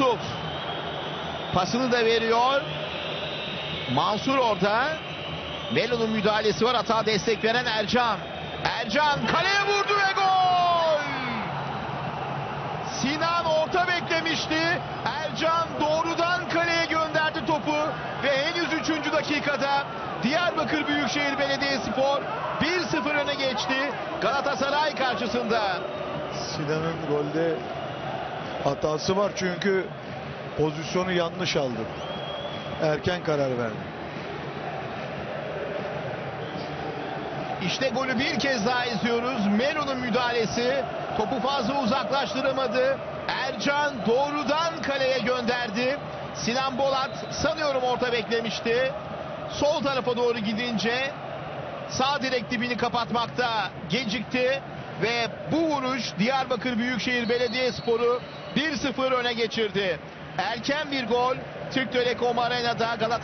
Yusuf. Pasını da veriyor. Mansur orada. Melo'nun müdahalesi var. Hata destek veren Ercan. Ercan kaleye vurdu ve gol! Sinan orta beklemişti. Ercan doğrudan kaleye gönderdi topu. Ve henüz 3. dakikada Diyarbakır Büyükşehir Belediyespor 1-0 öne geçti. Galatasaray karşısında. Sinan'ın golde hatası var çünkü pozisyonu yanlış aldı. Erken karar verdi. İşte golü bir kez daha izliyoruz. Melo'nun müdahalesi. Topu fazla uzaklaştıramadı. Ercan doğrudan kaleye gönderdi. Sinan Bolat sanıyorum orta beklemişti. Sol tarafa doğru gidince sağ direk dibini kapatmakta gecikti. Ve bu vuruş Diyarbakır Büyükşehir Belediyespor'u 1-0 öne geçirdi. Erken bir gol Türk Telekom Arena'da Galatasaray